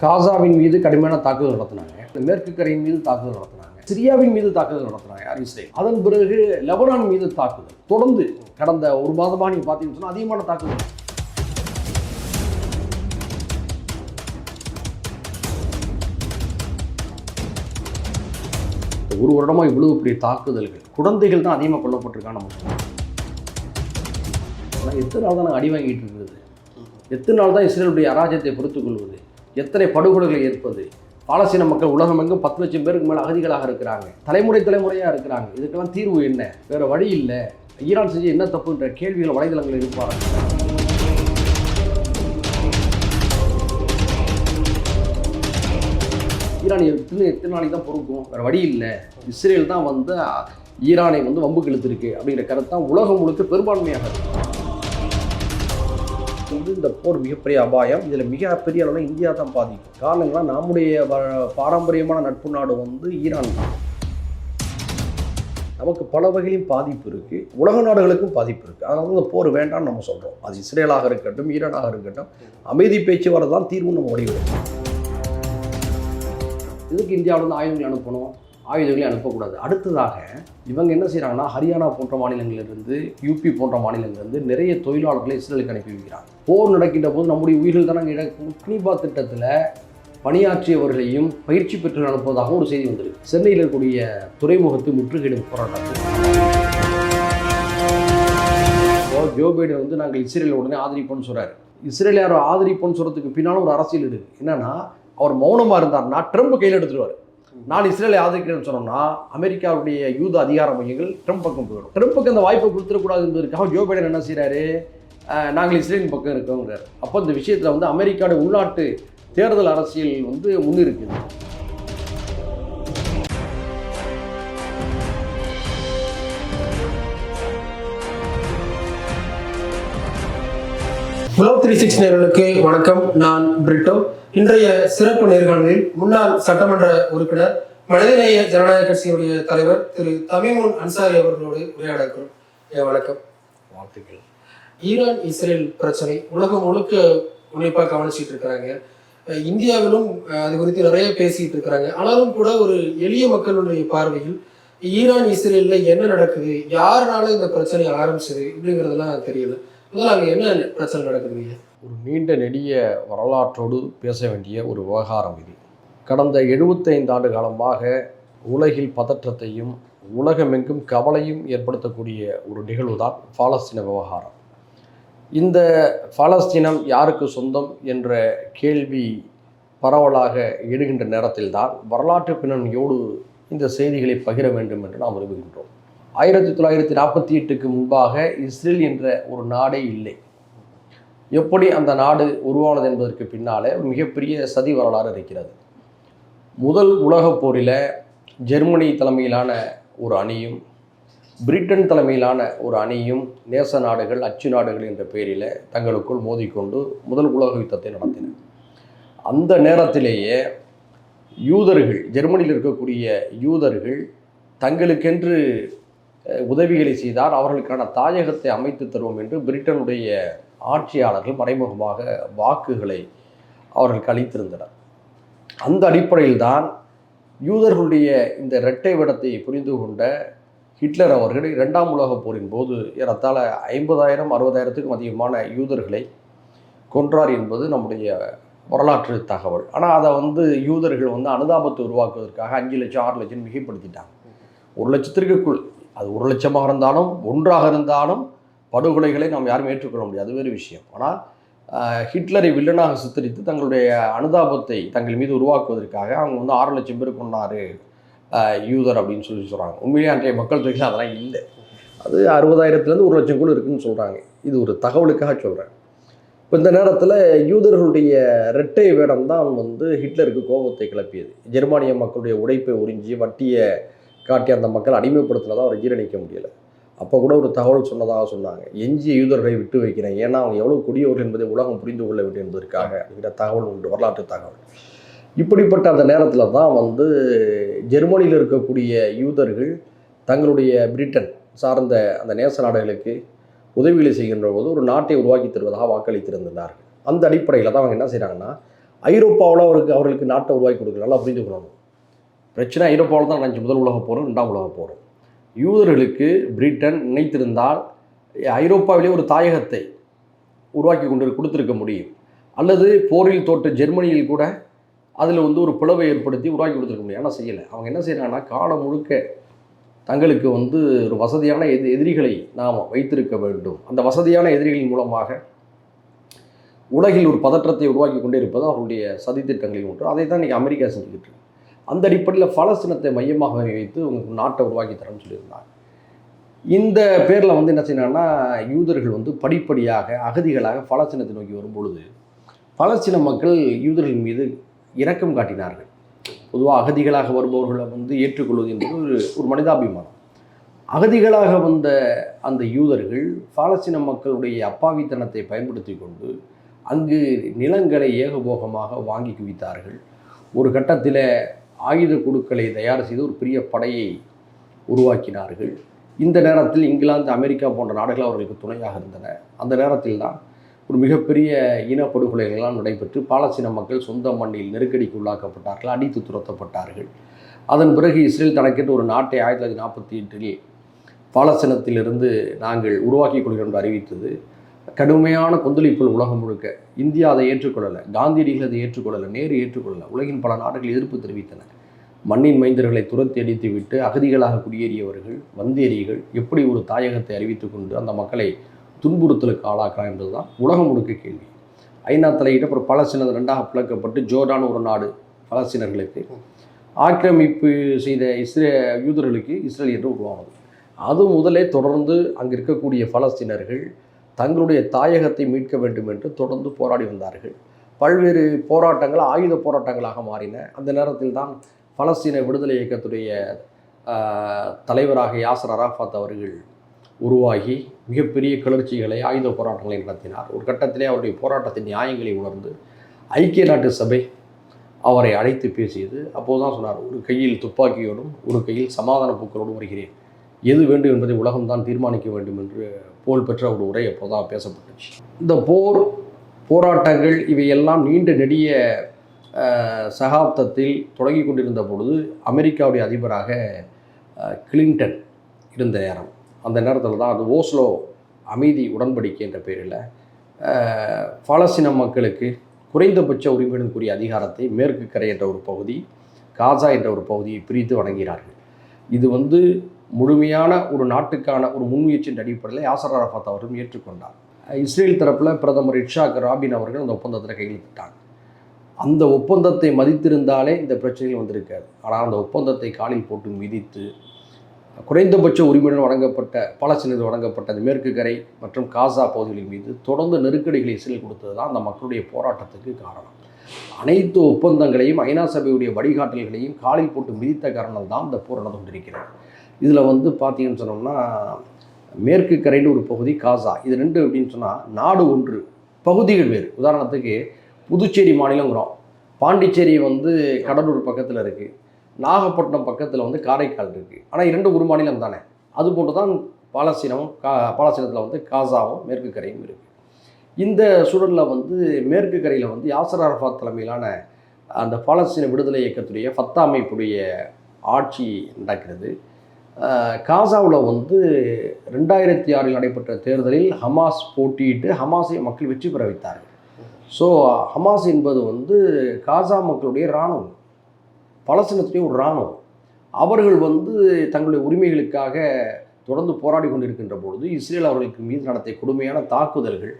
காசாவின் மீது கடுமையான தாக்குதல் நடத்தினாங்க. மேற்கு கரையின் மீது தாக்குதல் நடத்தினாங்க. சிரியாவின் மீது தாக்குதல் நடத்தினாங்க யார் இஸ்ரேல் அதன் பிறகு லெபனான் மீது தாக்குதல். தொடர்ந்து கடந்த ஒரு மாதமாக நீங்கள் பார்த்தீங்கன்னு சொன்னால் அதிகமான தாக்குதல். ஒரு வருடமாக இவ்வளவு பெரிய தாக்குதல்கள். குழந்தைகள் தான் அதிகமாக கொல்லப்பட்டிருக்காங்க ஆனால் எத்தனை நாள் தான் அடி வாங்கிட்டு இருக்கிறது எத்தனை நாள் தான் இஸ்ரேலுடைய அராஜ்யத்தை பொறுத்துக் கொள்வது? எத்தனை படுகொலைகளை ஏற்பது? பாலஸ்தீன மக்கள் உலகமெங்கும் பத்து லட்சம் பேருக்கு மேலே அகதிகளாக இருக்கிறாங்க. தலைமுறை தலைமுறையாக இருக்கிறாங்க. இதுக்கெல்லாம் தீர்வு என்ன? வேறு வழி இல்லை. ஈரான் செஞ்சு என்ன தப்புன்ற கேள்விகள் வலைதளங்கள் இருப்பாங்க. ஈரான் எத்தனை எத்தனை நாளைக்கு தான் பொறுக்கும்? வேறு வழி இல்லை. இஸ்ரேல் தான் வந்து ஈரானை வந்து வம்புக்கு இழுத்துருக்கு அப்படிங்கிற கருத்து தான் உலகம் முழுக்க பெரும்பான்மையாக இருக்குது வந்து இந்த போர் மிகப்பெரிய அபாயம். இதில் மிகப்பெரிய அளவில் இந்தியா தான் பாதிக்கும் காரணங்கள்லாம் நம்முடைய பாரம்பரியமான நட்பு நாடு வந்து ஈரான் தான். நமக்கு பல வகையிலும் பாதிப்பு இருக்குது உலக நாடுகளுக்கும் பாதிப்பு இருக்குது அதனால இந்த போர் வேண்டாம்னு நம்ம சொல்கிறோம் அது இஸ்ரேலாக இருக்கட்டும் ஈரானாக இருக்கட்டும் அமைதி பேச்சு தான் தீர்வு நம்ம முடிவு இதுக்கு இந்தியாவிலேருந்து ஆயுதங்கள் அனுப்பணும். ஆயுதங்களை அனுப்பக்கூடாது. அடுத்ததாக இவங்க என்ன செய்கிறாங்கன்னா ஹரியானா போன்ற மாநிலங்களிலிருந்து யூபி போன்ற மாநிலங்களிலிருந்து நிறைய தொழிலாளர்களை இஸ்ரேலுக்கு அனுப்பி வைக்கிறாங்க. போர் நடக்கின்ற போது நம்முடைய உயிர்கள் தான் நாங்கள் குனிபா திட்டத்தில் பணியாற்றியவர்களையும் பயிற்சி பெற்று அனுப்புவதாக ஒரு செய்தி வந்திருக்கு. சென்னையில் இருக்கக்கூடிய துறைமுகத்தை முற்றுகையிடும் போராட்டத்தில். ஜோ பைடன் வந்து நாங்கள் இஸ்ரேல் உடனே ஆதரிப்போம்னு சொல்கிறார் இஸ்ரேல் யாரோ ஆதரிப்போம்னு சொல்கிறதுக்கு பின்னாலும் ஒரு அரசியல் இருக்குது என்னென்னா அவர் மௌனமாக இருந்தார்னா ட்ரம்ப் கையில் எடுத்துருவார். நான் இஸ்ரேலை ஆதரிக்கிறேன்னு சொன்னோம்னா அமெரிக்காவுடைய யூத அதிகார மையங்கள் ட்ரம்ப் பக்கம் போயிடும். ட்ரம்ப்புக்கு அந்த வாய்ப்பை கொடுத்துடக்கூடாது என்பதற்காக ஜோ பைடன் என்ன செய்கிறாரு நாங்கள் இஸ்ரேலின் பக்கம் இருக்கோங்கிறார் அப்போ இந்த விஷயத்தில் வந்து அமெரிக்காவுடைய உள்நாட்டு தேர்தல் அரசியல் வந்து முன்னிருக்குது குளோப் த்ரீ சிக்ஸ் நேர்களுக்கு வணக்கம். நான் பிரிட்டோ. இன்றைய சிறப்பு நேர்காணலில் முன்னாள் சட்டமன்ற உறுப்பினர் மனிதநேய ஜனநாயக கட்சியினுடைய தலைவர் திரு தமிமுன் அன்சாரி அவர்களோடு உரையாட இருக்கிறோம் வணக்கம். வாழ்த்துக்கள். ஈரான் இஸ்ரேல் பிரச்சனை உலகம் முழுக்க உன்னிப்பாக கவனிச்சிட்டு இருக்கிறாங்க. இந்தியாவிலும் அது குறித்து நிறைய பேசிட்டு இருக்கிறாங்க. ஆனாலும் கூட ஒரு எளிய மக்களுடைய பார்வையில் ஈரான் இஸ்ரேல்ல என்ன நடக்குது? யாருனால இந்த பிரச்சனை ஆரம்பிச்சது? இப்படிங்கிறதெல்லாம் தெரியல. முதல்ல அங்க என்ன பிரச்சனை நடக்குதுங்க? ஒரு நீண்ட நெடிய வரலாற்றோடு பேச வேண்டிய ஒரு விவகாரம் இது. கடந்த 75 ஆண்டு காலமாக உலகில் பதற்றத்தையும் உலகமெங்கும் கவலையும் ஏற்படுத்தக்கூடிய ஒரு நிகழ்வு தான் பாலஸ்தீன விவகாரம். இந்த பாலஸ்தீனம் யாருக்கு சொந்தம் என்ற கேள்வி பரவலாக எழுகின்ற நேரத்தில்தான் வரலாற்று பின்னணியோடு இந்த செய்திகளை பகிர வேண்டும் என்று நாம் விரும்புகின்றோம். ஆயிரத்தி தொள்ளாயிரத்தி நாற்பத்தி எட்டுக்கு முன்பாக இஸ்ரேல் என்ற ஒரு நாடே இல்லை. எப்படி அந்த நாடு உருவானது என்பதற்கு பின்னாலே ஒரு மிகப்பெரிய சதி வரலாறு இருக்கிறது. முதல் உலகப் போரில் ஜெர்மனி தலைமையிலான ஒரு அணியும் பிரிட்டன் தலைமையிலான ஒரு அணியும் நேச நாடுகள் அச்சு நாடுகள் என்ற பெயரில் தங்களுக்குள் மோதிக்கொண்டு முதல் உலக யுத்தத்தை நடத்தின. அந்த நேரத்திலேயே யூதர்கள் ஜெர்மனியில் இருக்கக்கூடிய யூதர்கள் தங்களுக்கென்று உதவிகளை செய்தால் அவர்களுக்கான தாயகத்தை அமைத்து தருவோம் என்று பிரிட்டனுடைய ஆட்சியாளர்கள் மறைமுகமாக வாக்குகளை அவர்களுக்கு அளித்திருந்தனர். அந்த அடிப்படையில் தான் யூதர்களுடைய இந்த இரட்டை விடத்தை புரிந்து கொண்ட ஹிட்லர் அவர்கள் இரண்டாம் உலகப் போரின் போது ஏறத்தாழ ஐம்பதாயிரம் அறுபதாயிரத்துக்கும் அதிகமான யூதர்களை கொன்றார் என்பது நம்முடைய வரலாற்று தகவல். ஆனால் அதை வந்து யூதர்கள் வந்து அனுதாபத்தை உருவாக்குவதற்காக அஞ்சு லட்சம் ஆறு லட்சம் மிகைப்படுத்திட்டாங்க. ஒரு லட்சத்திற்குள் அது ஒரு லட்சமாக இருந்தாலும் ஒன்றாக இருந்தாலும் படுகொலைகளை நாம் யாரும் ஏற்றுக்கொள்ள முடியாது. அது வேறு விஷயம். ஆனால் ஹிட்லரை வில்லனாக சித்தரித்து தங்களுடைய அனுதாபத்தை தங்கள் மீது உருவாக்குவதற்காக அவங்க வந்து ஆறு லட்சம் பேர் கொண்டாரு யூதர் அப்படின்னு சொல்லி சொல்கிறாங்க உண்மையிலேயே அன்றைய மக்கள் தொகையில் அதெல்லாம் இல்லை. அது அறுபதாயிரத்துலேருந்து ஒரு லட்சம் கூட இருக்குன்னு சொல்கிறாங்க இது ஒரு தகவலுக்காக சொல்கிறேன் இப்போ இந்த நேரத்தில் யூதர்களுடைய இரட்டை வேடம் தான் வந்து ஹிட்லருக்கு கோபத்தை கிளப்பியது. ஜெர்மானிய மக்களுடைய உடைப்பை உறிஞ்சி வட்டியை காட்டி அந்த மக்கள் அடிமைப்படுத்தினதை அவர் ஜீரணிக்க முடியலை. அப்போ கூட ஒரு தகவல் சொன்னதாக சொன்னாங்க. எஞ்சிய யூதர்களை விட்டு வைக்கிறேன். ஏன்னா அவங்க எவ்வளோ கொடியவர்கள் என்பதை உலகம் புரிந்து கொள்ள வேண்டும் என்பதற்காக அப்படிங்கிற தகவல் உண்டு. வரலாற்று தகவல். இப்படிப்பட்ட அந்த நேரத்தில் தான் வந்து ஜெர்மனியில் இருக்கக்கூடிய யூதர்கள் தங்களுடைய பிரிட்டன் சார்ந்த அந்த நேச நாடுகளுக்கு உதவிகளை செய்கின்ற போது ஒரு நாட்டை உருவாக்கி தருவதாக வாக்களித்திருந்தார்கள். அந்த அடிப்படையில் தான் அவங்க என்ன செய்கிறாங்கன்னா ஐரோப்பாவில் அவருக்கு அவர்களுக்கு நாட்டை உருவாக்கி கொடுக்கல நல்லா புரிந்து கொள்ளணும். பிரச்சனை ஐரோப்பாவில் தான் நடந்துச்சு. முதல் உலக போரும் ரெண்டாம் உலக போகிறோம் யூதர்களுக்கு பிரிட்டன் நினைத்திருந்தால் ஐரோப்பாவிலே ஒரு தாயகத்தை உருவாக்கி கொண்டு கொடுத்துருக்க முடியும். அல்லது போரில் தோற்ற ஜெர்மனியில் கூட அதில் வந்து ஒரு பிளவை ஏற்படுத்தி உருவாக்கி கொடுத்துருக்க முடியும். ஆனால் செய்யலை. அவங்க என்ன செய்கிறாங்கன்னா காலம் முழுக்க தங்களுக்கு வந்து ஒரு வசதியான எதி எதிரிகளை நாம் வைத்திருக்க வேண்டும். அந்த வசதியான எதிரிகளின் மூலமாக உலகில் ஒரு பதற்றத்தை உருவாக்கி கொண்டே இருப்பது அவருடைய சதித்திட்டங்களில் ஒன்று. அதை தான் இன்றைக்கி அமெரிக்கா செஞ்சுக்கிட்டு இருக்கு. அந்த அடிப்படையில் பலஸ்தீனத்தை மையமாக வைத்து உங்களுக்கு நாட்டை உருவாக்கி தரேன்னு சொல்லியிருந்தாங்க. இந்த பேரில் வந்து என்ன செய்யணும்னா யூதர்கள் வந்து படிப்படியாக அகதிகளாக பலஸ்தீனத்தை நோக்கி வரும்பொழுது பலஸ்தீன மக்கள் யூதர்கள் மீது இரக்கம் காட்டினார்கள். பொதுவாக அகதிகளாக வருபவர்களை வந்து ஏற்றுக்கொள்வது என்பது ஒரு ஒரு மனிதாபிமானம். அகதிகளாக வந்த அந்த யூதர்கள் பாலஸ்தீன மக்களுடைய அப்பாவித்தனத்தை பயன்படுத்தி கொண்டு அங்கு நிலங்களை ஏகபோகமாக வாங்கி குவித்தார்கள். ஒரு கட்டத்தில் ஆயுத குழுக்களை தயார் செய்து ஒரு பெரிய படையை உருவாக்கினார்கள். இந்த நேரத்தில் இங்கிலாந்து அமெரிக்கா போன்ற நாடுகள் அவர்களுக்கு துணையாக இருந்தன. அந்த நேரத்தில் தான் ஒரு மிகப்பெரிய இனப்படுகொலைகள்லாம் நடைபெற்று பாலஸ்தீன மக்கள் சொந்த மண்ணில் நெருக்கடிக்கு உள்ளாக்கப்பட்டார்கள் அடித்து துரத்தப்பட்டார்கள். அதன் பிறகு இஸ்ரேல் தனக்கென்று ஒரு நாட்டை ஆயிரத்தி தொள்ளாயிரத்தி நாற்பத்தி எட்டில் பாலஸ்தீனத்திலிருந்து நாங்கள் உருவாக்கிக் கொள்கிறோம் என்று அறிவித்தது. கடுமையான கொந்தளிப்புகள் உலகம் முழுக்க. இந்தியா அதை ஏற்றுக்கொள்ளலை. காந்தியடிகள் அதை ஏற்றுக்கொள்ளலை. நேரு ஏற்றுக்கொள்ளலை. உலகின் பல நாடுகள் எதிர்ப்பு தெரிவித்தன. மண்ணின் மைந்தர்களை துரத்தி அடித்து விட்டு அகதிகளாக குடியேறியவர்கள் வந்தேரிகள் எப்படி ஒரு தாயகத்தை அறிவித்துக் கொண்டு அந்த மக்களை துன்புறுத்தலுக்கு ஆளாக்கலாம் என்பதுதான் உலகம் முழுக்க கேள்வி. ஐநா தலையிட்ட அப்புறம் பலஸ்தீனம் ரெண்டாக பிளக்கப்பட்டு ஜோர்டான் ஒரு நாடு பலஸ்தீனர்களுக்கு. ஆக்கிரமிப்பு செய்த இஸ்ரே யூதர்களுக்கு இஸ்ரேல் என்று உருவானது. அது முதலே தொடர்ந்து அங்கு இருக்கக்கூடிய பலஸ்தீனர்கள் தங்களுடைய தாயகத்தை மீட்க வேண்டும் என்று தொடர்ந்து போராடி வந்தார்கள். பல்வேறு போராட்டங்கள் ஆயுத போராட்டங்களாக மாறின. அந்த நேரத்தில் தான் பலஸ்தீன விடுதலை இயக்கத்துடைய தலைவராக யாசர் அராஃபாத் அவர்கள் உருவாகி மிகப்பெரிய கிளர்ச்சிகளை ஆயுத போராட்டங்களை நடத்தினார். ஒரு கட்டத்திலே அவருடைய போராட்டத்தின் நியாயங்களை உணர்ந்து ஐக்கிய நாட்டு சபை அவரை அழைத்து பேசியது. அப்போது தான் சொன்னார் ஒரு கையில் துப்பாக்கியோடும் ஒரு கையில் சமாதான பூக்களோடும் வருகிறேன். எது வேண்டும் என்பதை உலகம்தான் தீர்மானிக்க வேண்டும் என்று புகழ்பெற்ற ஒரு உரை அப்போ தான் பேசப்பட்டுச்சு. இந்த போர் போராட்டங்கள் இவையெல்லாம் நீண்ட நெடிய சகாப்தத்தில் தொடங்கி கொண்டிருந்த பொழுது அமெரிக்காவுடைய அதிபராக அஹ், கிளின்டன் இருந்த நேரம். அந்த நேரத்தில் தான் அது ஓஸ்லோ அமைதி உடன்படிக்கை என்ற பேரில் பாலஸ்தீன மக்களுக்கு குறைந்தபட்ச உரிமைகளுக்குரிய அதிகாரத்தை மேற்கு கரை என்ற ஒரு பகுதி காசா என்ற ஒரு பகுதியை பிரித்து வழங்கினார்கள் இது வந்து முழுமையான ஒரு நாட்டுக்கான ஒரு முன்முயற்சியின் அடிப்படையில் யாசர் அரஃபாத் அவர்களும் ஏற்றுக்கொண்டார். இஸ்ரேல் தரப்பில் பிரதமர் இட்ஷாக் ராபின் அவர்கள் அந்த ஒப்பந்தத்தில் கையெழுத்திட்டாங்க. அந்த ஒப்பந்தத்தை மதித்திருந்தாலே இந்த பிரச்சனைகள் வந்திருக்காது. ஆனால் அந்த ஒப்பந்தத்தை காலில் போட்டு மிதித்து குறைந்தபட்ச உரிமையுடன் வழங்கப்பட்ட பாலஸ்தீனத்தில் வழங்கப்பட்ட அந்த மேற்கு கரை மற்றும் காசா பகுதிகளின் மீது தொடர்ந்து நெருக்கடிகளை இஸ்ரேல் கொடுத்தது தான் அந்த மக்களுடைய போராட்டத்துக்கு காரணம். அனைத்து ஒப்பந்தங்களையும் ஐநா சபையுடைய வழிகாட்டல்களையும் காலில் போட்டு மிதித்த காரணம் தான் இந்த போர் நடந்து கொண்டிருக்கிறது. இதில் வந்து பார்த்தீங்கன்னு சொன்னோம்னா மேற்கு கரைன்னு ஒரு பகுதி காசா. இது ரெண்டு அப்படின்னு சொன்னால் நாடு ஒன்று. பகுதிகள் வேறு. உதாரணத்துக்கு புதுச்சேரி மாநிலங்கிறோம். பாண்டிச்சேரி வந்து கடலூர் பக்கத்தில் இருக்குது நாகப்பட்டினம் பக்கத்தில் வந்து காரைக்கால் இருக்குது ஆனால் இரண்டு ஒரு மாநிலம் தானே. போட்டு தான் பாலஸ்தீனமும் கா பாலஸ்தீனத்தில் வந்து காசாவும் மேற்கு கரையும் இருக்குது இந்த சூழலில் வந்து மேற்கு கரையில் வந்து யாசர் அரஃபாத் தலைமையிலான அந்த பாலஸ்தீன விடுதலை இயக்கத்துடைய ஃபத்தா அமைப்புடைய ஆட்சி நடக்கிறது. காசாவில் வந்து ரெண்டாயிரத்தி ஆறில் நடைபெற்ற தேர்தலில் ஹமாஸ் போட்டியிட்டு ஹமாஸை மக்கள் வெற்றி பெற வைத்தார்கள். ஸோ ஹமாஸ் என்பது வந்து காசா மக்களுடைய இராணுவம். பலஸ்தீனத்துடைய ஒரு இராணுவம். அவர்கள் வந்து தங்களுடைய உரிமைகளுக்காக தொடர்ந்து போராடி கொண்டிருக்கின்ற பொழுது இஸ்ரேல் அவர்களுக்கு மீது நடத்திய கொடுமையான தாக்குதல்கள்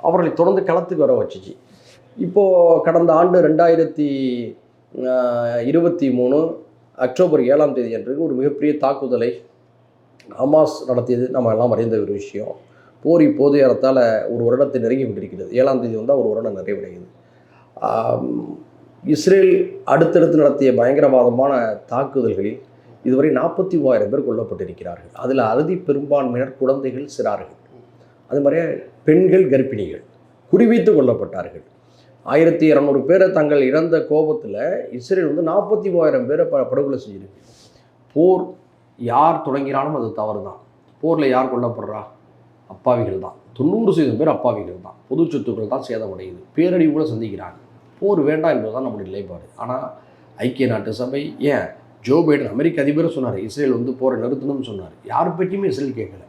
அவர்களை தொடர்ந்து களத்துக்கு வர வச்சுச்சு. இப்போது கடந்த ஆண்டு ரெண்டாயிரத்தி இருபத்தி மூணு அக்டோபர் ஏழாம் தேதி அன்று ஒரு மிகப்பெரிய தாக்குதலை ஹமாஸ் நடத்தியது. நம்ம எல்லாம் அறிந்த ஒரு விஷயம். போர் இப்போது ஏறத்தால் ஒரு வருடத்தை நெருங்கி கொண்டிருக்கிறது. ஏழாம் தேதி வந்தால் ஒரு வருடம் நிறைவடைகிறது இஸ்ரேல் அடுத்தடுத்து நடத்திய பயங்கரவாதமான தாக்குதல்களில் இதுவரை நாற்பத்தி மூவாயிரம் பேர் கொல்லப்பட்டிருக்கிறார்கள். அதில் அறுதி பெரும்பான்மையினர் குழந்தைகள் சிறார்கள். அது மாதிரியே பெண்கள் கர்ப்பிணிகள் குறிவைத்து கொல்லப்பட்டார்கள். ஆயிரத்தி இரநூறு பேரை தங்கள் இழந்த கோபத்தில் இஸ்ரேல் வந்து நாற்பத்தி மூவாயிரம் பேரை ப படுகொலை செஞ்சிருக்கு போர் யார் தொடங்கினாலும் அது தவறு தான் போரில் யார் கொல்லப்படுறா? அப்பாவிகள் தான் தொண்ணூறு சதவீதம் பேர் அப்பாவிகள் தான் பொது சொத்துக்கள் தான் சேதமடையுது. பேரழிவு கூட சந்திக்கிறாங்க. போர் வேண்டாம் என்பது தான் நம்முடைய நிலைப்பாடு. ஆனால் ஐக்கிய நாட்டு சபை ஏன்? ஜோ பைடன் அமெரிக்க அதிபரும் சொன்னார் இஸ்ரேல் வந்து போரை நிறுத்தணும்னு சொன்னார். யார் பற்றியுமே இஸ்ரேல் கேட்கல.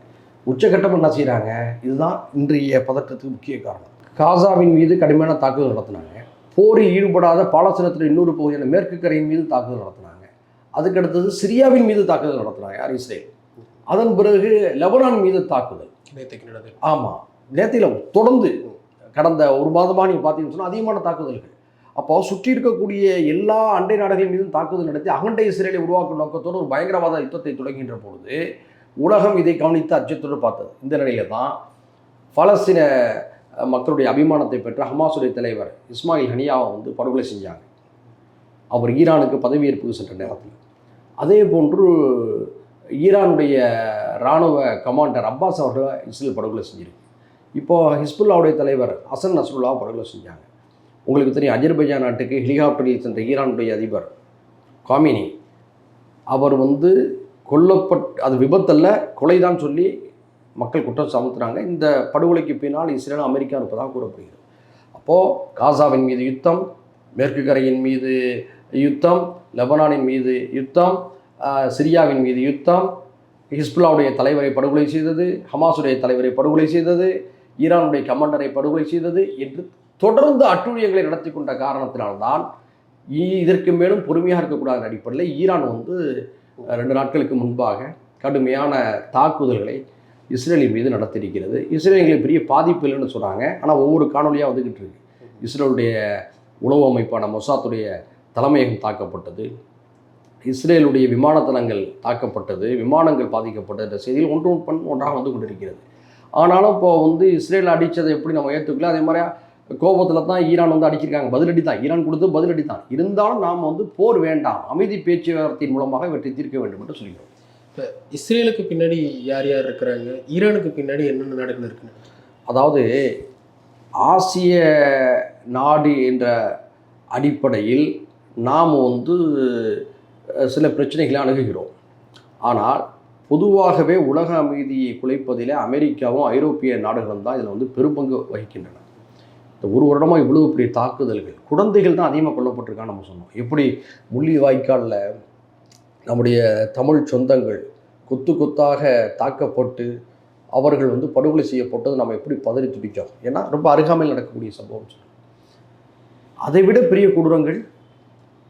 உச்சகட்டம் என்ன செய்கிறாங்க இதுதான் இன்றைய பதற்றத்துக்கு முக்கிய காரணம். காசாவின் மீது கடுமையான தாக்குதல் நடத்தினாங்க. போரில் ஈடுபடாத பாலஸ்தீனத்தில் இன்னொரு பகுதியான மேற்கு கரையின் மீது தாக்குதல் நடத்தினாங்க. அதுக்கடுத்தது சிரியாவின் மீது தாக்குதல் நடத்தினாங்க யார் இஸ்ரேல்? அதன் பிறகு லெபனான் மீது தாக்குதல். நேற்றுக்கு ஆமாம் நேத்தில தொடர்ந்து கடந்த ஒரு மாதமாக நீங்கள் பார்த்தீங்கன்னு சொன்னால் அதிகமான தாக்குதல்கள். அப்போ சுற்றி இருக்கக்கூடிய எல்லா அண்டை நாடுகள் மீதும் தாக்குதல் நடத்தி அகண்ட இஸ்ரேலை உருவாக்கும் நோக்கத்தோடு ஒரு பயங்கரவாத யுத்தத்தை தொடங்குகின்ற பொழுது உலகம் இதை கவனித்து அச்சத்தோடு பார்த்தது. இந்த நிலையில தான் பலஸ்தீன மக்களுடைய அபிமானத்தை பெற்ற ஹமாசுடைய தலைவர் இஸ்மாயில் ஹனியாவை வந்து படுகொலை செஞ்சாங்க. அவர் ஈரானுக்கு பதவியேற்பு சென்ற நேரத்தில். அதே போன்று ஈரானுடைய இராணுவ கமாண்டர் அப்பாஸ் அவர்களை இஸ்ரேல் படுகொலை செஞ்சிருக்கு. இப்போது ஹிஸ்புல்லாவுடைய தலைவர் ஹசன் நஸ்ருல்லா படுகொலை செஞ்சாங்க. உங்களுக்கு தெரியும் அஜர்பைஜான் நாட்டுக்கு ஹெலிகாப்டரில் சென்ற ஈரானுடைய அதிபர் காமினி. அவர் வந்து கொல்லப்பட் அது விபத்தல்ல கொலைதான் சொல்லி மக்கள் குற்றம் சாமத்துறாங்க. இந்த படுகொலைக்கு பின்னால் இஸ்ரேலும் அமெரிக்கா இருப்பதாக கூறப்படுகிறது. அப்போது காசாவின் மீது யுத்தம் மேற்கு கரையின் மீது யுத்தம் லெபனானின் மீது யுத்தம் சிரியாவின் மீது யுத்தம் ஹிஸ்புல்லாவுடைய தலைவரை படுகொலை செய்தது ஹமாஸுடைய தலைவரை படுகொலை செய்தது ஈரானுடைய கமாண்டரை படுகொலை செய்தது என்று தொடர்ந்து அட்டுழியங்களை நடத்தி கொண்ட காரணத்தினால்தான் இதற்கு மேலும் பொறுமையாக இருக்கக்கூடாத அடிப்படையில் ஈரான் வந்து ரெண்டு நாட்களுக்கு முன்பாக கடுமையான தாக்குதல்களை இஸ்ரேலின் மீது நடத்தியிருக்கிறது. இஸ்ரேலுக்கு பெரிய பாதிப்பு இல்லைன்னு சொல்கிறாங்க ஆனால் ஒவ்வொரு காணொலியாக வந்துக்கிட்டு இருக்கு. இஸ்ரேலுடைய உளவு அமைப்பான மொசாத்துடைய தலைமையகம் தாக்கப்பட்டது. இஸ்ரேலுடைய விமானத்தளங்கள் தாக்கப்பட்டது. விமானங்கள் பாதிக்கப்பட்டது. என்ற செய்தியில் ஒன்று பண் ஒன்றாக வந்து கொண்டிருக்கிறது. ஆனாலும் இப்போ வந்து இஸ்ரேல் அடித்ததை எப்படி நம்ம ஏற்றுக்கல? அதே மாதிரி கோபத்தில் தான் ஈரான் வந்து அடிச்சிருக்காங்க. பதிலடி தான். ஈரான் கொடுத்து பதிலடி தான். இருந்தாலும் நாம் வந்து போர் வேண்டாம். அமைதி பேச்சுவார்த்தையின் மூலமாக இவற்றை தீர்க்க வேண்டும் என்று சொல்கிறோம். இப்போ இஸ்ரேலுக்கு பின்னாடி யார் யார் இருக்கிறாங்க? ஈரானுக்கு பின்னாடி என்னென்ன நாடுகள் இருக்குன்னு? அதாவது ஆசிய நாடு என்ற அடிப்படையில் நாம் வந்து சில பிரச்சனைகளை அணுகுகிறோம். ஆனால் பொதுவாகவே உலக அமைதியை குலைப்பதில் அமெரிக்காவும் ஐரோப்பிய நாடுகளும் தான் இதில் வந்து பெரும்பங்கு வகிக்கின்றன. இந்த ஒரு வருடமாக இவ்வளவு பெரிய தாக்குதல்கள் குழந்தைகள் தான் அதிகமாக கொல்லப்பட்டிருக்கான்னு நம்ம சொன்னோம். எப்படி முள்ளி வாய்க்காலில் நம்முடைய தமிழ் சொந்தங்கள் கொத்து கொத்தாக தாக்கப்பட்டு அவர்கள் வந்து படுகொலை செய்யப்பட்டது நம்ம எப்படி பதறி துடிச்சோம் ஏன்னா ரொம்ப அருகாமையில் நடக்கக்கூடிய சம்பவம் சொல்லணும். அதை விட பெரிய கொடூரங்கள்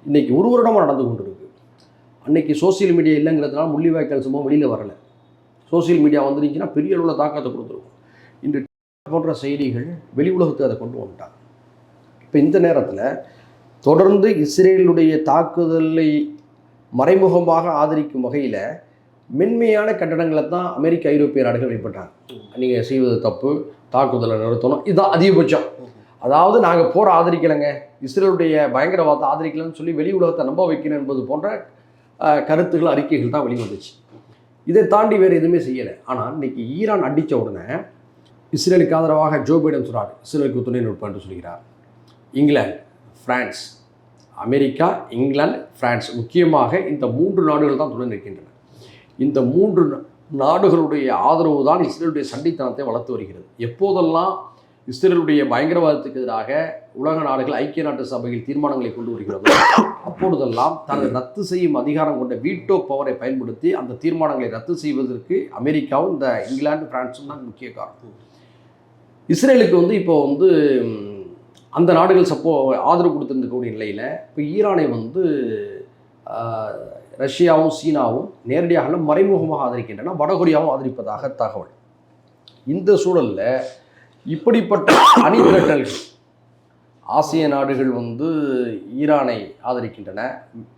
இன்னைக்கு ஒரு வருடமாக நடந்து கொண்டிருக்கு. அன்னைக்கு சோஷியல் மீடியா இல்லைங்கிறதுனால முள்ளிவாய்க்கால் சம்பவம் வெளியில் வரலை. சோஷியல் மீடியா வந்துருந்துச்சுன்னா பெரிய அளவில் தாக்கத்தை கொடுத்துருக்கும் இன்று போன்ற செய்திகள் வெளி உலகத்துக்கு அதை கொண்டு வந்துட்டாங்க. இப்போ இந்த நேரத்தில் தொடர்ந்து இஸ்ரேலுடைய தாக்குதலை மறைமுகமாக ஆதரிக்கும் வகையில் மென்மையான கட்டடங்களை தான் அமெரிக்க ஐரோப்பிய நாடுகள் வெளிப்பட்டாங்க. நீங்கள் செய்வது தப்பு தாக்குதலை நிறுத்தணும். இதுதான் அதிகபட்சம். அதாவது நாங்கள் போர் ஆதரிக்கலைங்க. இஸ்ரேலுடைய பயங்கரவாதத்தை ஆதரிக்கலைன்னு சொல்லி வெளி உலகத்தை நம்ப வைக்கணும் என்பது போன்ற கருத்துகள் அறிக்கைகள் தான் வெளிவந்துச்சு. இதை தாண்டி வேறு எதுவுமே செய்யலை. ஆனால் இன்னைக்கு ஈரான் அடித்த உடனே இஸ்ரேலுக்கு ஆதரவாக ஜோ பைடன் சொல்கிறார் இஸ்ரேலுக்கு துணை நிற்பேன் என்று சொல்கிறார். England France America England France முக்கியமாக இந்த மூன்று நாடுகள் தான் துணை நிற்கின்றன. இந்த மூன்று நா- நாடுகளுடைய ஆதரவு தான் இஸ்ரேலுடைய சண்டைத்தனத்தை வளர்த்து வருகிறது. எப்போதெல்லாம் இஸ்ரேலுடைய பயங்கரவாதத்துக்கு எதிராக உலக நாடுகள் ஐக்கிய நாட்டு சபையில் தீர்மானங்களை கொண்டு வருகிறதோ அப்பொழுதெல்லாம் தனது ரத்து செய்யும் அதிகாரம் கொண்ட வீட்டோ பவரை பயன்படுத்தி அந்த தீர்மானங்களை ரத்து செய்வதற்கு அமெரிக்காவும் இந்த இங்கிலாந்து பிரான்ஸும் தான் முக்கிய காரணம். இஸ்ரேலுக்கு வந்து இப்போ வந்து அந்த நாடுகள் சப்போ ஆதரவு கொடுத்துருக்கக்கூடிய நிலையில் இப்போ ஈரானை வந்து ரஷ்யாவும் சீனாவும் நேரடியாக மறைமுகமாக ஆதரிக்கின்றன வடகொரியாவும் ஆதரிப்பதாக தகவல். இந்த சூழலில் இப்படிப்பட்ட அணிதிரட்டல்கள் ஆசிய நாடுகள் வந்து ஈரானை ஆதரிக்கின்றன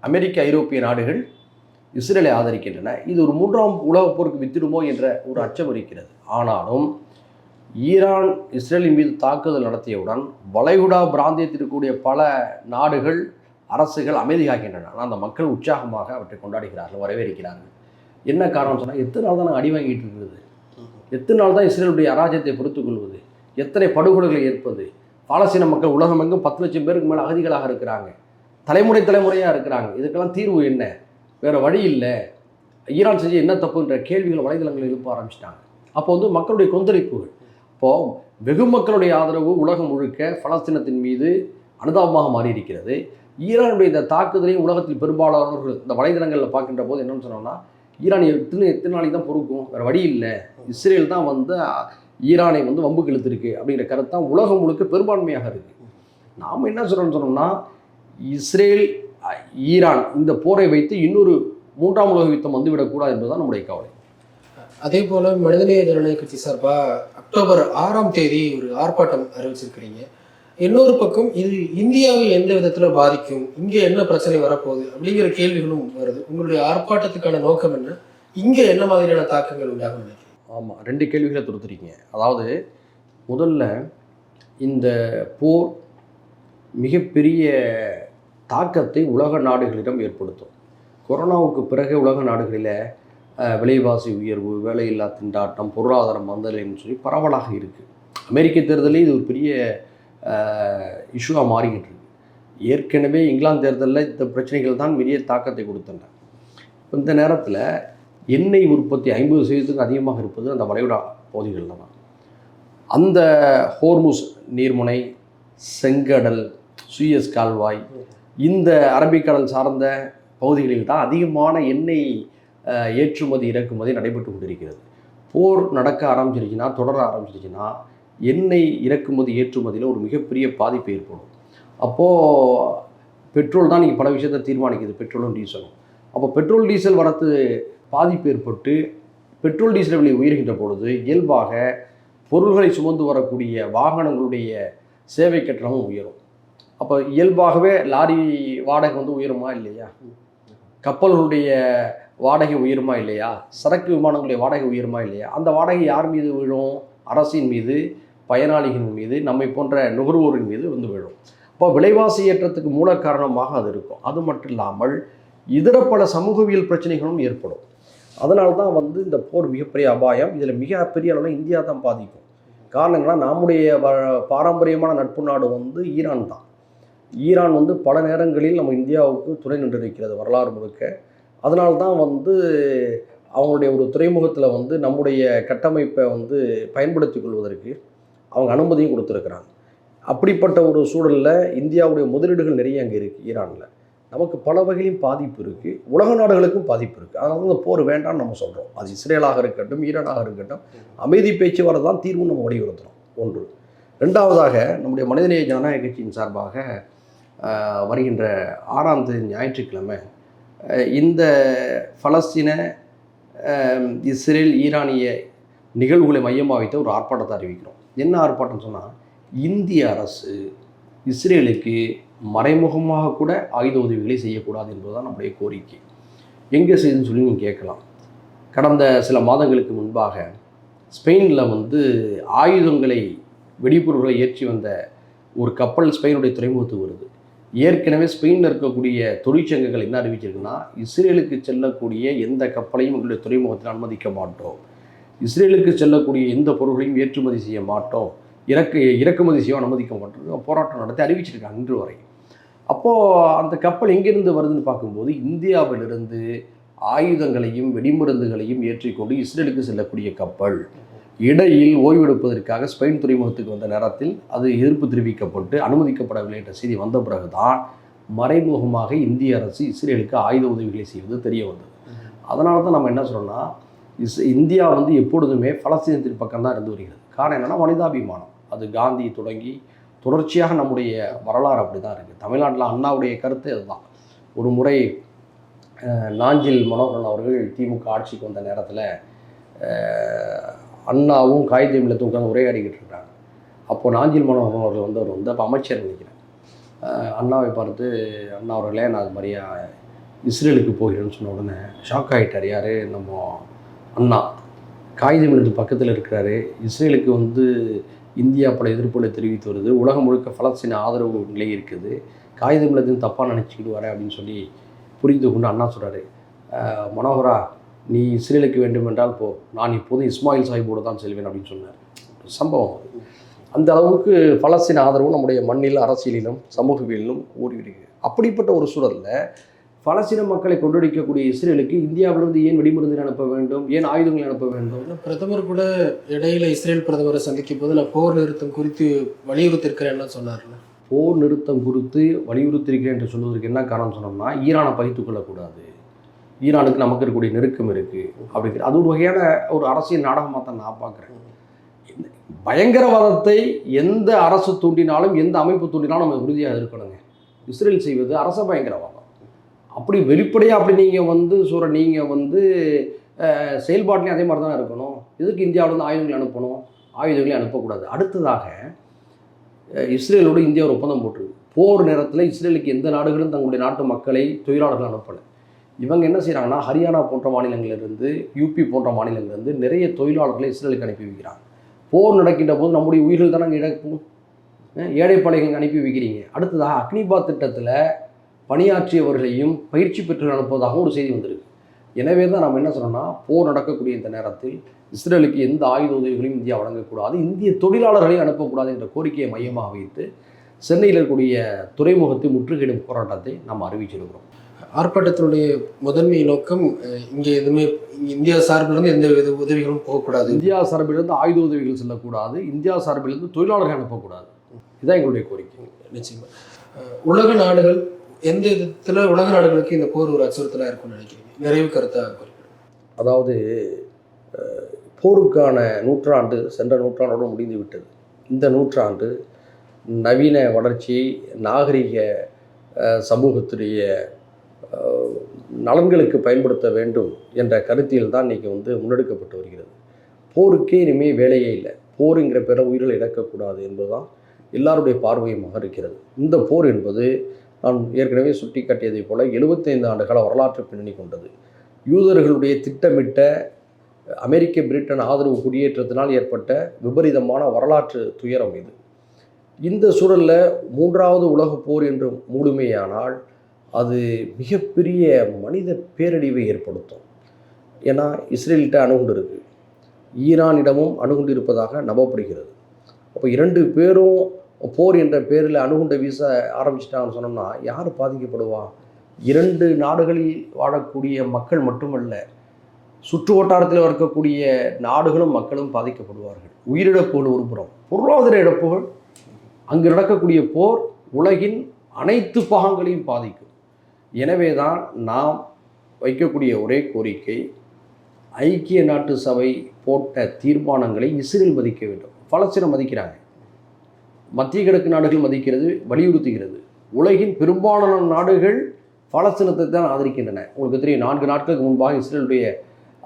அமெரிக்க ஐரோப்பிய நாடுகள் இஸ்ரேலை ஆதரிக்கின்றன இது ஒரு மூன்றாம் உலகப் போருக்கு வித்திடுமோ என்ற ஒரு அச்சம் இருக்கிறது. ஆனாலும் ஈரான் இஸ்ரேலின் மீது தாக்குதல் நடத்தியவுடன் வளைகுடா பிராந்தியத்திற்குரிய பல நாடுகள் அரசுகள் அமைதி காக்கின்றன ஆனால் அந்த மக்கள் உற்சாகமாக அவற்றை கொண்டாடுகிறார்கள் வரவேற்கிறார்கள். என்ன காரணம் சொன்னால் எத்தனை நாள் தான் நாங்கள் அடி வாங்கிட்டு இருக்கிறது எத்தனை நாள் தான் இஸ்ரேலுடைய அராஜ்யத்தை பொறுத்துக்கொள்வது எத்தனை படுகொலைகளை ஏற்பது? பாலஸ்தீன மக்கள் உலகமெங்கும் பத்து லட்சம் பேருக்கு மேலே அகதிகளாக இருக்கிறாங்க. தலைமுறை தலைமுறையாக இருக்கிறாங்க. இதுக்கெல்லாம் தீர்வு என்ன? வேறு வழி இல்லை. ஈரான் செஞ்சு என்ன தப்புன்ற கேள்விகள் வலைதளங்களில் எழுப்ப ஆரம்பிச்சிட்டாங்க. அப்போ வந்து மக்களுடைய கொந்தளிப்புகள் இப்போது வெகு மக்களுடைய ஆதரவு உலகம் முழுக்க பலஸ்தீனத்தின் மீது அனுதாபமாக மாறி இருக்கிறது ஈரானுடைய இந்த தாக்குதலையும் உலகத்தில் பெரும்பாலானவர்கள் இந்த வலைதளங்களில் பார்க்கின்ற போது என்னன்னு சொன்னோம்னா ஈரான் எத்தனை எத்தனை நாளைக்கு தான் பொறுக்கும்? வேறு வழி இல்லை. இஸ்ரேல் தான் வந்து ஈரானை வந்து வம்பு இழுத்துருக்கு அப்படிங்கிற கருத்தான் உலகம் முழுக்க பெரும்பான்மையாக இருக்குது நாம் என்ன சொல்கிறோம்னு சொன்னோம்னா இஸ்ரேல் ஈரான் இந்த போரை வைத்து இன்னொரு மூன்றாம் உலக யுத்தம் வந்துவிடக்கூடாது என்பதுதான் நம்முடைய கவலை. அதே போல் மனிதநேய ஜனநாயக கட்சி சார்பாக அக்டோபர் ஆறாம் தேதி ஒரு ஆர்ப்பாட்டம் அறிவிச்சிருக்கிறீங்க. இன்னொரு பக்கம் இது இந்தியாவை எந்த விதத்தில் பாதிக்கும்? இங்கே என்ன பிரச்சனை வரப்போகுது? அப்படிங்கிற கேள்விகளும் வருது. உங்களுடைய ஆர்ப்பாட்டத்துக்கான நோக்கம் என்ன? இங்கே என்ன மாதிரியான தாக்கங்கள் உண்டாகும் நினைக்கிறீங்க? ஆமாம் ரெண்டு கேள்விகளை தொடுத்துருக்கீங்க. அதாவது முதல்ல இந்த போர் மிகப்பெரிய தாக்கத்தை உலக நாடுகளிடம் ஏற்படுத்தும். கொரோனாவுக்கு பிறகு உலக நாடுகளில் விலைவாசி உயர்வு வேலையில்லா திண்டாட்டம் பொருளாதார மந்தநிலைன்னு சொல்லி பரவலாக இருக்குது அமெரிக்க தேர்தலே இது ஒரு பெரிய இஷ்யூவாக மாறிக்கிட்டு இருக்கு. ஏற்கனவே இங்கிலாந்து தேர்தலில் இந்த பிரச்சனைகள் தான் பெரிய தாக்கத்தை கொடுத்தன. இந்த நேரத்தில் எண்ணெய் உற்பத்தி ஐம்பது சதவீதத்துக்கு அதிகமாக இருப்பது அந்த வளைகுடா பகுதிகளில் தான். அந்த ஹோர்முஸ் நீர்முனை செங்கடல் சுயஸ் கால்வாய் இந்த அரபிக்கடல் சார்ந்த பகுதிகளில் தான் அதிகமான எண்ணெய் ஏற்றுமதி இறக்குமதி நடைபெற்று கொண்டிருக்கிறது. போர் நடக்க ஆரம்பிச்சிருச்சுன்னா தொடர ஆரம்பிச்சிருச்சுன்னா எண்ணெய் இறக்குமதி ஏற்றுமதியில் ஒரு மிகப்பெரிய பாதிப்பு ஏற்படும். அப்போது பெட்ரோல் தான் நீங்கள் பல விஷயத்தை தீர்மானிக்குது பெட்ரோலும் டீசலும் அப்போ பெட்ரோல் டீசல் வரத்து பாதிப்பு ஏற்பட்டு பெட்ரோல் டீசல் விலை உயர்கின்ற பொழுது இயல்பாக பொருள்களை சுமந்து வரக்கூடிய வாகனங்களுடைய சேவை கட்டணமும் உயரும். அப்போ இயல்பாகவே லாரி வாடகை வந்து உயருமா இல்லையா? கப்பல்களுடைய வாடகை உயருமா இல்லையா? சரக்கு விமானங்களுடைய வாடகை உயருமா இல்லையா? அந்த வாடகை யார் மீது விழும்? அரசின் மீது பயனாளிகள் மீது நம்மை போன்ற நுகர்வோரின் மீது வந்து விழும். அப்போ விலைவாசி ஏற்றத்துக்கு மூல காரணமாக அது இருக்கும். அது மட்டும் இல்லாமல் இதர பல சமூகவியல் பிரச்சனைகளும் ஏற்படும். அதனால தான் வந்து இந்த போர் மிகப்பெரிய அபாயம். இதில் மிகப்பெரிய அளவில் இந்தியா தான் பாதிக்கும். காரணங்களா நம்முடைய பாரம்பரியமான நட்பு நாடு வந்து ஈரான் தான். ஈரான் வந்து பல நேரங்களில் நம்ம இந்தியாவுக்கு துணை நின்றிருக்கிறது வரலாறு முழுக்க. அதனால தான் வந்து அவங்களுடைய ஒரு துறைமுகத்தில் வந்து நம்முடைய கட்டமைப்பை வந்து பயன்படுத்தி கொள்வதற்கு அவங்க அனுமதியும் கொடுத்துருக்குறாங்க. அப்படிப்பட்ட ஒரு சூழலில் இந்தியாவுடைய முதலீடுகள் நிறைய அங்கே இருக்குது ஈரானில். நமக்கு பல வகையிலும் பாதிப்பு இருக்குது உலக நாடுகளுக்கும் பாதிப்பு இருக்குது அதனால இந்த போர் வேண்டாம்னு நம்ம சொல்கிறோம் அது இஸ்ரேலாக இருக்கட்டும் ஈரானாக இருக்கட்டும் அமைதி பேச்சுவார்த்தை தான் தீர்வு நம்ம வலியுறுத்துகிறோம் ஒன்று. ரெண்டாவதாக நம்முடைய மனிதநேய ஜனநாயக கட்சியின் சார்பாக வருகின்ற ஆறாம் தேதி ஞாயிற்றுக்கிழமை இந்த பலஸ்தீன இஸ்ரேல் ஈரானிய நிகழ்வுகளை மையமாக வைத்த ஒரு ஆர்ப்பாட்டத்தை அறிவிக்கிறோம். என்ன ஆர்ப்பாட்டம் சொன்னால் இந்திய அரசு இஸ்ரேலுக்கு மறைமுகமாக கூட ஆயுத உதவிகளை செய்யக்கூடாது என்பதுதான் நம்முடைய கோரிக்கை. எங்கே செய்யுதுன்னு சொல்லி நீங்கள் கேட்கலாம். கடந்த சில மாதங்களுக்கு முன்பாக ஸ்பெயினில் வந்து ஆயுதங்களை வெடிபொருட்களை ஏற்றி வந்த ஒரு கப்பல் ஸ்பெயினுடைய துறைமுகத்துக்கு வருது. ஏற்கனவே ஸ்பெயினில் இருக்கக்கூடிய தொழிற்சங்கங்கள் என்ன அறிவிச்சிருக்குன்னா இஸ்ரேலுக்கு செல்லக்கூடிய எந்த கப்பலையும் எங்களுடைய துறைமுகத்தில் அனுமதிக்க மாட்டோம். இஸ்ரேலுக்கு செல்லக்கூடிய எந்த பொருட்களையும் ஏற்றுமதி செய்ய மாட்டோம். இறக்கு இறக்குமதி செய்ய அனுமதிக்க மாட்டோம். போராட்டம் நடத்தி அறிவிச்சிருக்காங்க இன்று வரை. அப்போது அந்த கப்பல் எங்கேருந்து வருதுன்னு பார்க்கும்போது இந்தியாவிலிருந்து ஆயுதங்களையும் வெடிமருந்துகளையும் ஏற்றிக்கொண்டு இஸ்ரேலுக்கு செல்லக்கூடிய கப்பல். இடையில் ஓய்வெடுப்பதற்காக ஸ்பெயின் துறைமுகத்துக்கு வந்த நேரத்தில் அது எதிர்ப்பு தெரிவிக்கப்பட்டு அனுமதிக்கப்படவில்லை என்ற செய்தி வந்த பிறகுதான் மறைமுகமாக இந்திய அரசு இஸ்ரேலுக்கு ஆயுத உதவிகளை செய்வது தெரிய வந்தது. அதனால தான் நம்ம என்ன சொல்லணும்னா இஸ் இந்தியா வந்து எப்பொழுதுமே பலஸ்தீனத்தின் பக்கம் தான் இருந்து வருகிறது. காரணம் என்னென்னா மனிதாபிமானம். அது காந்தி தொடங்கி தொடர்ச்சியாக நம்முடைய வரலாறு அப்படி தான் இருக்குது தமிழ்நாட்டில் அண்ணாவுடைய கருத்து அதுதான். ஒரு முறை நாஞ்சில் மனோகரன் அவர்கள் திமுக ஆட்சிக்கு வந்த நேரத்தில் அண்ணாவும் காகித இல்லத்தும் உட்காந்து உரையாடிக்கிட்டு இருக்காங்க. அப்போது நாஞ்சில் மனோகரன் அவர்கள் வந்து அவர் வந்து அப்போ அமைச்சர் நினைக்கிறேன் அண்ணாவை பார்த்து அண்ணா அவர்களே நான் அது மாதிரியா இஸ்ரேலுக்கு போகிறேன்னு சொன்ன உடனே ஷாக் ஆகிட்டார் யார்? நம்ம அண்ணா. காகித இல்லத்து பக்கத்தில் இருக்கிறாரு. இஸ்ரேலுக்கு வந்து இந்தியா பல எதிர்ப்புகளை தெரிவித்து வருது. உலகம் முழுக்க பலஸ்தீன ஆதரவு நிலை இருக்குது. காகித இல்லத்தையும் தப்பாக நினச்சிக்கிட்டு வரேன் அப்படின்னு சொல்லி புரிந்து கொண்டு அண்ணா சொல்கிறாரு மனோகரா நீ இஸ்ரேலுக்கு வேண்டுமென்றால் போ. நான் இப்போது இஸ்மாயில் சாஹிப்போடு தான் செல்வேன் அப்படின்னு சொன்னார். சம்பவம். அந்த அளவுக்கு பலஸ்தீன ஆதரவு நம்முடைய மண்ணில் அரசியலிலும் சமூகவியலிலும் ஊறி வருகிறது அப்படிப்பட்ட ஒரு சூழலில் பலஸ்தீன மக்களை கொண்டடிக்கக்கூடிய இஸ்ரேலுக்கு இந்தியாவிலிருந்து ஏன் வெடிமருந்து அனுப்ப வேண்டும்? ஏன் ஆயுதங்களை அனுப்ப வேண்டும்? பிரதமர் கூட இடையில இஸ்ரேல் பிரதமரை சந்திக்கும் போது நான் போர் நிறுத்தம் குறித்து வலியுறுத்திருக்கிறேன்னு சொன்னார்ல. போர் நிறுத்தம் குறித்து வலியுறுத்தியிருக்கிறேன் என்று சொல்வதற்கு என்ன காரணம் சொன்னோம்னா ஈரானை பகித்துக் கொள்ளக்கூடாது. ஈரானுக்கு நமக்கு இருக்கக்கூடிய நெருக்கம் இருக்குது அப்படிங்கிற அது ஒரு வகையான ஒரு அரசியல் நாடகமாக தான் நான் பார்க்குறேன். பயங்கரவாதத்தை எந்த அரசு தூண்டினாலும் எந்த அமைப்பு தூண்டினாலும் நம்ம உறுதியாக இருக்கணுங்க. இஸ்ரேல் செய்வது அரச பயங்கரவாதம். அப்படி வெளிப்படையாக அப்படி நீங்கள் வந்து சொல்கிற நீங்கள் வந்து செயல்பாட்டிலையும் அதே மாதிரி தான் இருக்கணும். எதுக்கு இந்தியாவிலேருந்து ஆயுதங்களை அனுப்பணும்? ஆயுதங்களையும் அனுப்பக்கூடாது. அடுத்ததாக இஸ்ரேலோடு இந்தியா ஒரு ஒப்பந்தம் போட்டிருக்கு. போர் நேரத்தில் இஸ்ரேலுக்கு எந்த நாடுகளும் தங்களுடைய நாட்டு மக்களை தொழிலாளர்கள் அனுப்பலை. இவங்க என்ன செய்கிறாங்கன்னா ஹரியானா போன்ற மாநிலங்களிலிருந்து யூபி போன்ற மாநிலங்களிலிருந்து நிறைய தொழிலாளர்களை இஸ்ரேலுக்கு அனுப்பி வைக்கிறாங்க. போர் நடக்கின்ற போது நம்முடைய உயிர்கள் தானே இழக்கும் அஹ் அனுப்பி வைக்கிறீங்க. அடுத்ததாக அக்னிபாத் திட்டத்தில் பணியாற்றியவர்களையும் பயிற்சி பெற்று அனுப்புவதாகவும் ஒரு செய்தி வந்திருக்கு. எனவே தான் நம்ம என்ன சொன்னோம்னா போர் நடக்கக்கூடிய இந்த நேரத்தில் இஸ்ரேலுக்கு எந்த ஆயுத உதவிகளையும் இந்தியா வழங்கக்கூடாது இந்திய தொழிலாளர்களையும் அனுப்பக்கூடாது என்ற கோரிக்கையை மையமாக வைத்து சென்னையில் இருக்கக்கூடிய துறைமுகத்தை முற்றுகையிடும் போராட்டத்தை நாம் அறிவிச்சிருக்கிறோம். ஆர்ப்பாட்டத்தினுடைய முதன்மை நோக்கம் இங்கே எதுவுமே இந்தியா சார்பிலிருந்து எந்த வித உதவிகளும் போகக்கூடாது. இந்தியா சார்பிலிருந்து ஆயுத உதவிகள் செல்லக்கூடாது. இந்தியா சார்பிலிருந்து தொழிலாளர்கள் அனுப்பக்கூடாது இதுதான் எங்களுடைய கோரிக்கை. நிச்சயமா. அஹ், உலக நாடுகள் எந்த விதத்துல உலக நாடுகளுக்கு இந்த போர் ஒரு அச்சுறுத்தலா இருக்கும்னு நினைக்கிறீங்க? நிறைவு கருத்தா குறிப்பிடுங்க அதாவது போருக்கான நூற்றாண்டு சென்ற நூற்றாண்டோடு முடிந்து விட்டது. இந்த நூற்றாண்டு நவீன வளர்ச்சியை நாகரிக சமூகத்துடைய நலன்களுக்கு பயன்படுத்த வேண்டும் என்ற கருத்தில் தான் இன்றைக்கி வந்து முன்னெடுக்கப்பட்டு வருகிறது. போருக்கே இனிமேல் வேலையே இல்லை. போருங்கிற பிற உயிர்களை இழக்கக்கூடாது என்பதுதான் எல்லாருடைய பார்வையுமாக இருக்கிறது இந்த போர் என்பது நான் ஏற்கனவே சுட்டிக்காட்டியதைப் போல எழுபத்தைந்து ஆண்டுகால வரலாற்று பின்னணி கொண்டது. யூதர்களுடைய திட்டமிட்ட அமெரிக்க பிரிட்டன் ஆதரவு குடியேற்றத்தினால் ஏற்பட்ட விபரீதமான வரலாற்று துயரம் இது. இந்த சூழலில் மூன்றாவது உலகப் போர் என்று மூடுமேயானால் அது மிகப்பெரிய மனித பேரழிவை ஏற்படுத்தும். ஏன்னா இஸ்ரேல்கிட்ட அணுகுண்டு இருக்கு. ஈரானிடமும் அணுகுண்டு இருப்பதாக நம்பப்படுகிறது. அப்போ இரண்டு பேரும் போர் என்ற பேரில் அணுகுண்டை வீச ஆரம்பிச்சிட்டாங்கன்னு சொன்னோம்னா யார் பாதிக்கப்படுவா? இரண்டு நாடுகளில் வாழக்கூடிய மக்கள் மட்டுமல்ல சுற்று வட்டாரத்தில் இருக்கக்கூடிய நாடுகளும் மக்களும் பாதிக்கப்படுவார்கள். உயிரிழப்புகள் ஒரு புறம் பொருளாதார இழப்புகள் அங்கு நடக்கக்கூடிய போர் உலகின் அனைத்து பாகங்களையும் பாதிக்கும். எனவே தான் நாம் வைக்கக்கூடிய ஒரே கோரிக்கை ஐக்கிய நாட்டு சபை போட்ட தீர்மானங்களை இஸ்ரேல் மதிக்க வேண்டும். பலஸ்தீனம் மதிக்கிறாங்க. மத்திய கிழக்கு நாடுகள் மதிக்கிறது வலியுறுத்துகிறது. உலகின் பெரும்பாலான நாடுகள் பலஸ்தீனத்தை தான் ஆதரிக்கின்றன. உங்களுக்கு தெரியும் நான்கு நாட்களுக்கு முன்பாக இஸ்ரேலுடைய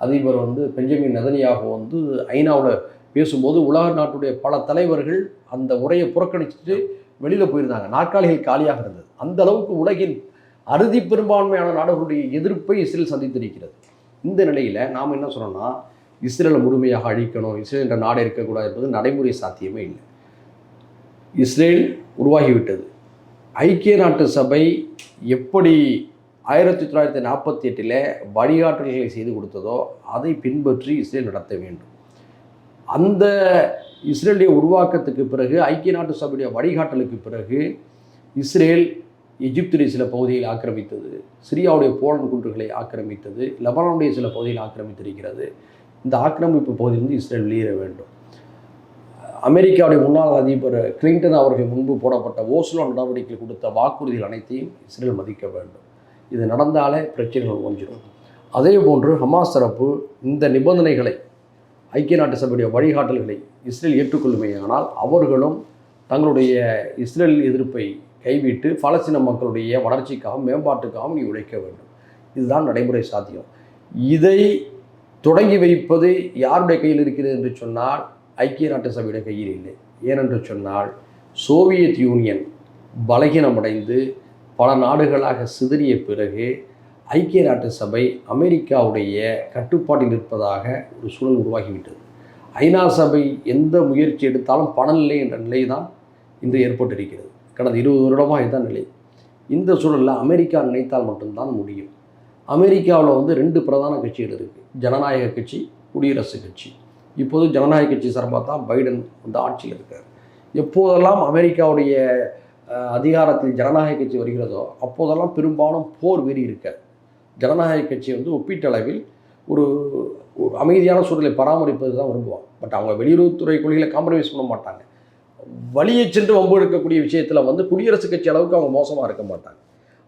அதிபர் வந்து பெஞ்சமின் நதனியாக வந்து ஐநாவில் பேசும்போது உலக நாட்டுடைய பல தலைவர்கள் அந்த உரையை புறக்கணிச்சுட்டு வெளியில் போயிருந்தாங்க. நாற்காலிகள் காலியாக இருந்தது. அந்த அளவுக்கு உலகின் அறுதி பெரும்பான்மையான நாடுகளுடைய எதிர்ப்பை இஸ்ரேல் சந்தித்திருக்கிறது. இந்த நிலையில் நாம் என்ன சொன்னோம்னா இஸ்ரேலை முழுமையாக அழிக்கணும் இஸ்ரேல் என்ற நாடு இருக்கக்கூடாது என்பது நடைமுறை சாத்தியமே இல்லை. இஸ்ரேல் உருவாகிவிட்டது. ஐக்கிய நாட்டு சபை எப்படி ஆயிரத்தி தொள்ளாயிரத்தி நாற்பத்தி எட்டில் வழிகாட்டல்களை செய்து கொடுத்ததோ அதை பின்பற்றி இஸ்ரேல் நடத்த வேண்டும். அந்த இஸ்ரேலுடைய உருவாக்கத்துக்கு பிறகு ஐக்கிய நாட்டு சபையுடைய வழிகாட்டலுக்கு பிறகு இஸ்ரேல் எகிப்துடைய சில பகுதிகளை ஆக்கிரமித்தது சிரியாவுடைய போலன் குன்றுகளை ஆக்கிரமித்தது லெபனானுடைய சில பகுதிகளை ஆக்கிரமித்திருக்கிறது. இந்த ஆக்கிரமிப்பு பகுதியிலிருந்து இஸ்ரேல் வெளியேற வேண்டும். அமெரிக்காவுடைய முன்னாள் அதிபர் கிளின்டன் அவர்கள் முன்பு போடப்பட்ட ஓஸ்லோ நடவடிக்கைகள் கொடுத்த வாக்குறுதிகள் அனைத்தையும் இஸ்ரேல் மதிக்க வேண்டும். இது நடந்தாலே பிரச்சனைகள் ஒன்றிடும் அதே போன்று ஹமாஸ் தரப்பு இந்த நிபந்தனைகளை ஐக்கிய நாட்டு சபையுடைய வழிகாட்டல்களை இஸ்ரேல் ஏற்றுக்கொள்ளுமேயானால் அவர்களும் தங்களுடைய இஸ்ரேல் எதிர்ப்பை கைவிட்டு பலஸ்தீன மக்களுடைய வளர்ச்சிக்காகவும் மேம்பாட்டுக்காகவும் நீ உழைக்க வேண்டும். இதுதான் நடைமுறை சாத்தியம். இதை தொடங்கி வைப்பது யாருடைய கையில் இருக்கிறது என்று சொன்னால் ஐக்கிய நாட்டு சபையுடைய கையில் இல்லை. ஏனென்று சொன்னால் சோவியத் யூனியன் பலகீனமடைந்து பல நாடுகளாக சிதறிய பிறகு ஐக்கிய நாட்டு சபை அமெரிக்காவுடைய கட்டுப்பாட்டில் இருப்பதாக ஒரு சூழல் உருவாகிவிட்டது. ஐநா சபை எந்த முயற்சி எடுத்தாலும் பணம் இல்லை என்ற நிலை தான் இன்று ஏற்பட்டிருக்கிறது. கடந்த இருபது வருடமாக இதுதான் நிலை. இந்த சூழலில் அமெரிக்கா நினைத்தால் மட்டும்தான் முடியும். அமெரிக்காவில் வந்து ரெண்டு பிரதான கட்சிகள் இருக்குது ஜனநாயக கட்சி குடியரசுக் கட்சி. இப்போது ஜனநாயக கட்சி சார்பாக தான் பைடன் வந்து ஆட்சியில் இருக்கார். எப்போதெல்லாம் அமெரிக்காவுடைய அதிகாரத்தில் ஜனநாயக கட்சி வருகிறதோ அப்போதெல்லாம் பெரும்பாலும் போர் வெறி இருக்காது ஜனநாயக கட்சி வந்து ஒப்பீட்டளவில் ஒரு ஒரு அமைதியான சூழலை பராமரிப்பது தான் விரும்புவாங்க. பட் அவங்க வெளியுறவுத்துறை கொள்கையில் காம்ப்ரமைஸ் பண்ண மாட்டாங்க. வழியை சென்று வம்பு எடுக்கக்கூடிய விஷயத்தில் வந்து குடியரசுக் கட்சி அளவுக்கு அவங்க மோசமாக இருக்க மாட்டாங்க.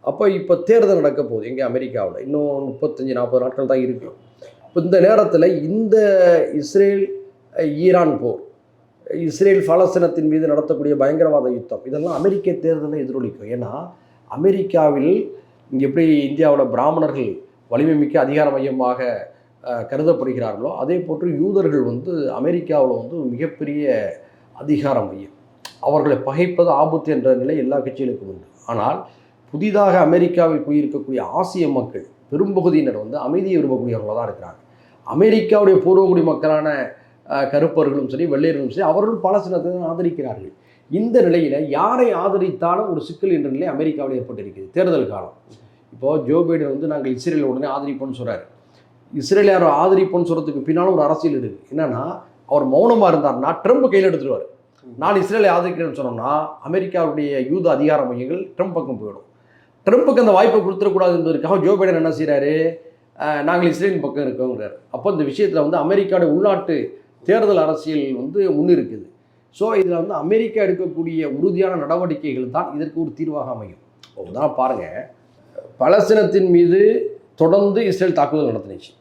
அப்போ இப்போ தேர்தல் நடக்க போகுது எங்கே அமெரிக்காவில். இன்னும் முப்பத்தஞ்சு நாற்பது நாட்கள் தான் இருக்கும் இப்போ இந்த நேரத்தில் இந்த இஸ்ரேல் ஈரான் போர் இஸ்ரேல் பாலஸ்தீனத்தின் மீது நடத்தக்கூடிய பயங்கரவாத யுத்தம் இதெல்லாம் அமெரிக்க தேர்தலை எதிரொலிக்கும். ஏன்னா அமெரிக்காவில் இங்கே எப்படி இந்தியாவில் பிராமணர்கள் வலிமை மிக்க அதிகார மையமாக கருதப்படுகிறார்களோ அதே போன்று யூதர்கள் வந்து அமெரிக்காவில் வந்து மிகப்பெரிய அதிகார மையம். அவர்களை பகைப்பது ஆபத்து என்ற நிலை எல்லா கட்சிகளுக்கும் உண்டு. ஆனால் புதிதாக அமெரிக்காவில் குடியிருக்கக்கூடிய ஆசிய மக்கள் பெரும்பகுதியினர் வந்து அமைதியை விரும்பக்கூடியவர்களாக தான் இருக்கிறாங்க. அமெரிக்காவுடைய பூர்வகுடி மக்களான கருப்பர்களும் சரி வெள்ளையர்களும் சரி அவர்களும் பாலஸ்தீனத்தை தான் ஆதரிக்கிறார்கள். இந்த நிலையில் யாரை ஆதரித்தாலும் ஒரு சிக்கல் என்ற நிலை அமெரிக்காவில் ஏற்பட்டிருக்கிறது. தேர்தல் காலம். இப்போது ஜோ பைடன் வந்து நாங்கள் இஸ்ரேல் உடனே ஆதரிப்போம்னு சொல்கிறார் இஸ்ரேல் யாரோ ஆதரிப்போம்னு சொல்கிறதுக்கு பின்னாலும் ஒரு அரசியல் இருக்குது என்னென்னா அவர் மௌனமாக இருந்தார்னா ட்ரம்ப் கையில் எடுத்துருவார். நான் இஸ்ரேலை ஆதரிக்கிறேன்னு சொன்னோம்னா அமெரிக்காவுடைய யூத அதிகார மையங்கள் ட்ரம்ப் பக்கம் போயிடும். ட்ரம்ப்புக்கு அந்த வாய்ப்பை கொடுத்துடக்கூடாது என்பதற்காக ஜோ பைடன் என்ன செய்கிறாரு நாங்கள் இஸ்ரேலின் பக்கம் இருக்கோங்கிறார். அப்போ இந்த விஷயத்தில் வந்து அமெரிக்காவுடைய உள்நாட்டு தேர்தல் அரசியல் வந்து முன்னிருக்குது. ஸோ இதில் வந்து அமெரிக்கா எடுக்கக்கூடிய உறுதியான நடவடிக்கைகள் தான் இதற்கு ஒரு தீர்வாக அமையும். உதாரணம் பாருங்கள் பலஸ்தீனத்தின் மீது தொடர்ந்து இஸ்ரேல் தாக்குதல் நடத்தினுச்சு.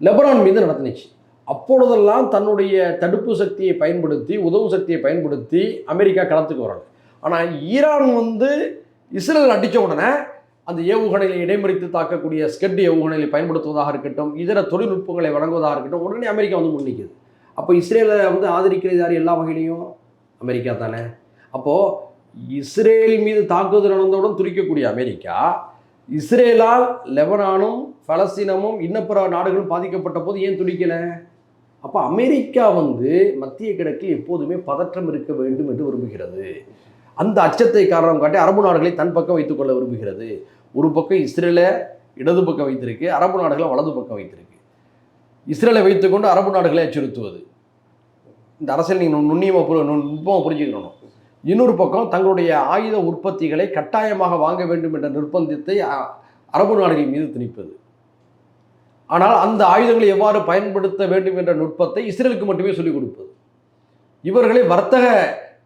லெபனான் மீது நடத்தினுச்சு. அப்பொழுதெல்லாம் தன்னுடைய தடுப்பு சக்தியை பயன்படுத்தி உதவு சக்தியை பயன்படுத்தி அமெரிக்கா களத்துக்கு வராங்க. ஆனால் ஈரான் வந்து இஸ்ரேல் அடித்த உடனே அந்த ஏவுகணைகளை இடைமறித்து தாக்கக்கூடிய ஸ்கெட் ஏவுகணைகளை பயன்படுத்துவதாக இருக்கட்டும் இதர தொழில்நுட்பங்களை வழங்குவதாக இருக்கட்டும் உடனே அமெரிக்கா வந்து முன்னிக்குது. அப்போ இஸ்ரேலை வந்து ஆதரிக்கிறது யார்? எல்லா வகையிலையும் அமெரிக்கா தானே. அப்போது இஸ்ரேல் மீது தாக்குதல் நடந்தவுடன் துரிக்கக்கூடிய அமெரிக்கா இஸ்ரேலால் லெபனானும் பலஸ்தீனமும் இன்னப்பிற நாடுகளும் பாதிக்கப்பட்ட போது ஏன் துடிக்கலை? அப்போ அமெரிக்கா வந்து மத்திய கிழக்கில் எப்போதுமே பதற்றம் இருக்க வேண்டும் என்று விரும்புகிறது. அந்த அச்சத்தை காரணம் காட்டி அரபு நாடுகளை தன் பக்கம் வைத்துக்கொள்ள விரும்புகிறது. ஒரு பக்கம் இஸ்ரேலை இடது பக்கம் வைத்திருக்கு அரபு நாடுகளை வலது பக்கம் வைத்திருக்கு. இஸ்ரேலை வைத்துக்கொண்டு அரபு நாடுகளை அச்சுறுத்துவது. இந்த அரசியல் நீங்கள் நுண்ணியமாக புரி நுட்பமாக புரிஞ்சுக்கணும். இன்னொரு பக்கம் தங்களுடைய ஆயுத உற்பத்திகளை கட்டாயமாக வாங்க வேண்டும் என்ற நிர்பந்தத்தை அ- அரபு நாடுகள் மீது திணிப்பது. ஆனால் அந்த ஆயுதங்களை எவ்வாறு பயன்படுத்த வேண்டும் என்ற நுட்பத்தை இஸ்ரேலுக்கு மட்டுமே சொல்லிக் கொடுப்பது. இவர்களை வர்த்தக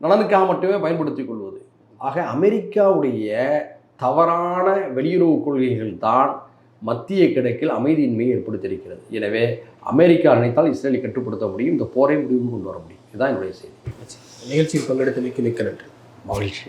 நலனுக்காக மட்டுமே பயன்படுத்திக் கொள்வது. ஆக அமெரிக்காவுடைய தவறான வெளியுறவு கொள்கைகள் தான் மத்திய கிழக்கில் அமைதியின்மையை ஏற்படுத்தியிருக்கிறது. எனவே அமெரிக்கா நினைத்தால் இஸ்ரேலை கட்டுப்படுத்த முடியும் இந்த போரை முடிவு கொண்டு வர முடியும். இதுதான் என்னுடைய செய்தி. நிகழ்ச்சியில் பங்கெடுத்தமைக்கு மிக்க நன்றி. மகிழ்ச்சி.